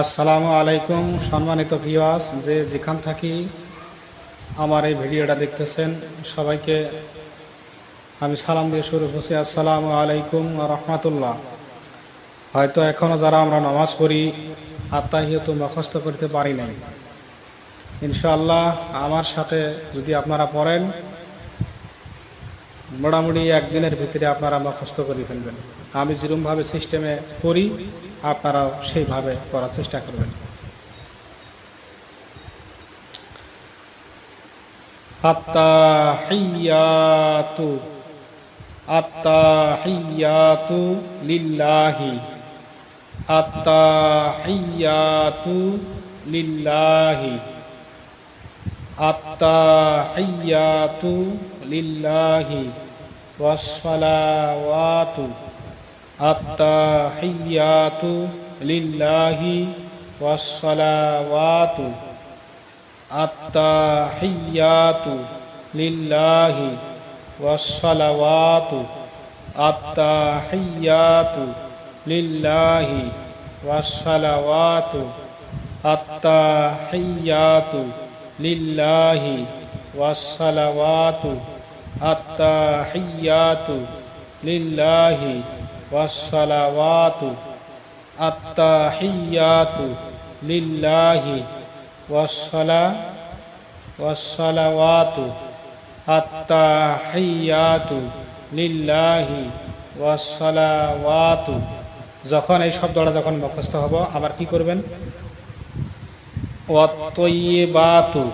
আসসালামু আলাইকুম, সম্মানিত ভিওয়াস যে যেখান থাকি আমার এই ভিডিওটা দেখতেছেন, সবাইকে আমি সালাম দিয়ে শুরু করছি। আসসালামু আলাইকুম রহমতুল্লাহ। হয়তো এখনও যারা আমরা নামাজ পড়ি, আত্মাহিয়ত মুখস্থ করতে পারি নাই। ইনশাআল্লাহ, আমার সাথে যদি আপনারা পড়েন মোটামুটি একদিনের ভিতরে আপনারা মুখস্থ করে ফেলবেন। আমি যেরকমভাবে সিস্টেমে করি, আপনারাও সেইভাবে করার চেষ্টা করবেন। আত্মাহিয়াতু আত্মাহিয়াতু লিল্লাহি আত্মাহিয়াতু লিল্লাহি আত্মাহিয়াতু লিল্লাহি। ওয়াসসালাওয়াতু আত্মাহিয়াতু লিল্লাহি ওয়াসসালাওয়াতু আত্মাহিয়াতু লিল্লাহি ওয়াসসালাওয়াতু আত্মাহিয়াতু লিল্লাহি ওয়াসসালাওয়াতু আত্মাহিয়াতু লিল্লাহি ওয়াসসালাওয়াতু আত্তাহিয়াতু লিল্লাহি ওয়াসসালাওয়াতু আত্তাহিয়াতু লিল্লাহি ওয়াসসালা ওয়াসসালাওয়াতু আত্তাহিয়াতু লিল্লাহি ওয়াসসালাওয়াতু যখন এই শব্দটা যখন মুখস্থ হব, আবার কি করবেন? ওয়াত্তয়িবাতু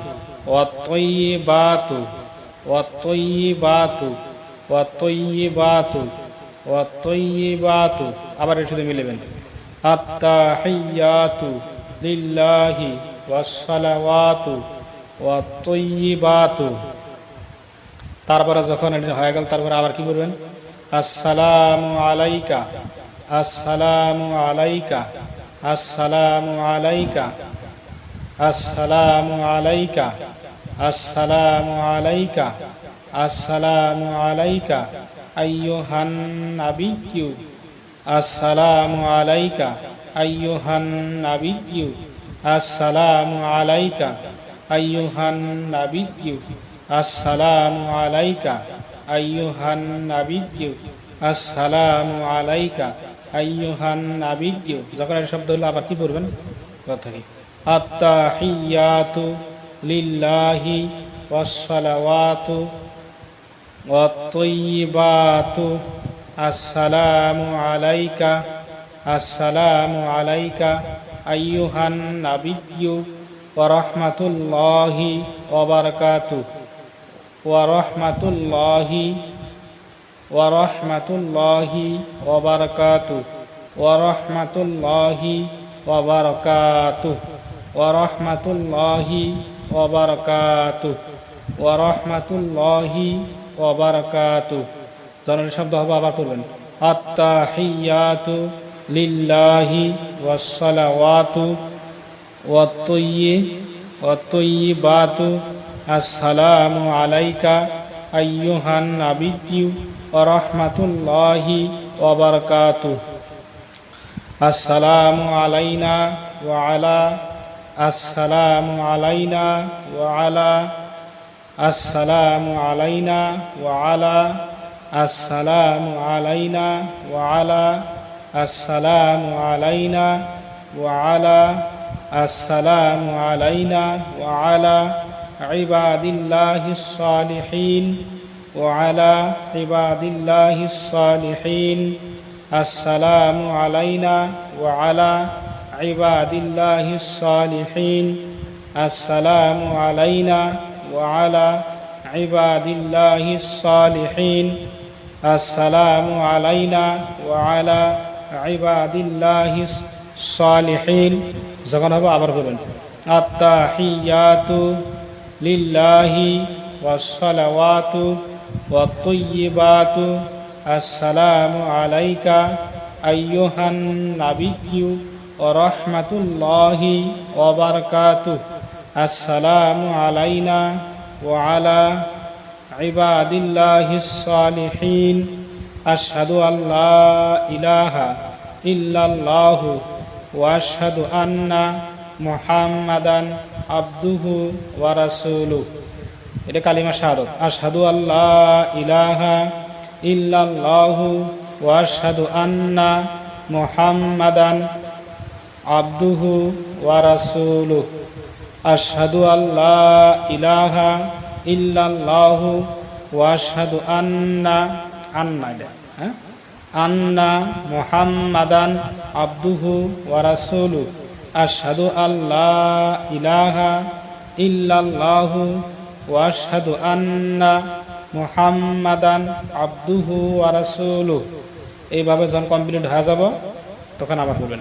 ওয়াত্তয়িবাতু আবার এর মিলেবেন তারপরে যখন এটা হয়ে গেল, তারপরে আবার কি করবেন? আসসালামু আলাইকা আসসালামু আলাইকা আসসালামু আলাইকা আসসালামু আলাইকা। আসসালামু আলাইকা আসসালামু আলাইকা, আইয়ুহান নাবিয়্যু, আসসালামু আলাইকা, আইয়ুহান নাবিয়্যু, আসসালামু আলাইকা, আইয়ুহান নাবিয়্যু, আসসালামু আলাইকা, আইয়ুহান নাবিয়্যু, আসসালামু আলাইকা, আইয়ুহান নাবিয়্যু। যখন শব্দ হলো, আবার কি পড়বেন? কথা কি আত্তাহিয়াতু লিল্লাহি ওয়াসসালাওয়াতু ওয়াত্তয়িবাতু আসসালামু আলাইকা আসসালামু আলাইকা আইয়ুহান নাবিয়্যু ওয়া রাহমাতুল্লাহি ওয়া বারাকাতু ওয়া রাহমাতুল্লাহি ওয়া রাহমাতুল্লাহি ওয়া বারাকাতু ওয়া রাহমাতুল্লাহি ওয়া বারাকাতু ওয়া রাহমাতুল্লাহি ওয়া বারাকাতু জনের শব্দ হবে আবার করবেন আত্তাহিয়াতু লিল্লাহি ওয়াসসালাওয়াতু ওয়াত্তয়্যি ওয়াত্তয়্যিবাতু আসসালামু আলাইকা আইয়ুহান নাবিয়্যু ওয়া রাহমাতুল্লাহি ওয়া বারাকাতু আসসালামু আলাইনা ওয়া আলা السلام علينا وعلى السلام علينا وعلى السلام علينا وعلى السلام علينا وعلى السلام علينا وعلى عباد الله الصالحين وعلى عباد الله الصالحين. السلام علينا وعلى عباد الله الصالحين السلام علينا وعلى عباد الله الصالحين السلام علينا وعلى عباد الله الصالحين যখন হবে আবার করবেন আত্তাহিয়াতু লিল্লাহি ওয়াসসালাওয়াতু ওয়াত্তয়্যিবাতু আসসালামু আলাইকা আইয়ুহান নাবিয়্যু ওয়া রাহমাতুল্লাহি ওয়া বারাকাতুহু আসসালামু আলাইনা ওয়া আলা ইবাদিল্লাহিস সালিহিন। আশহাদু আল্লা ইলাহা ইল্লাল্লাহু ওয়াশহাদু আন্না মুহাম্মাদান আবদুহু ওয়া রাসূলুহু। এটা কালিমা শাহাদত। আশহাদু ইলাহা ইল্লাল্লাহু ওয়া আন্না মুহাম্মাদান আবদুহু ওয়া রাসূলুহু। আশহাদু আল্লাহ ইলাহা ইল্লাল্লাহু ওয়া আশহাদু আন্না আন্না হ্যাঁ? আন্না মুহাম্মাদান আব্দুহু ওয়া রাসূলুহু। আশহাদু আল্লাহ ইলাহা ইল্লাল্লাহু ওয়া আশহাদু আন্না মুহাম্মাদান আব্দুহু ওয়া রাসূলুহু। এইভাবে যখন কমপ্লিট হয়ে যাব, তখন আবার বলবেন।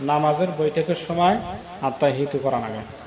নামাজের বৈঠকের সময় আত্মাহিত করা লাগে।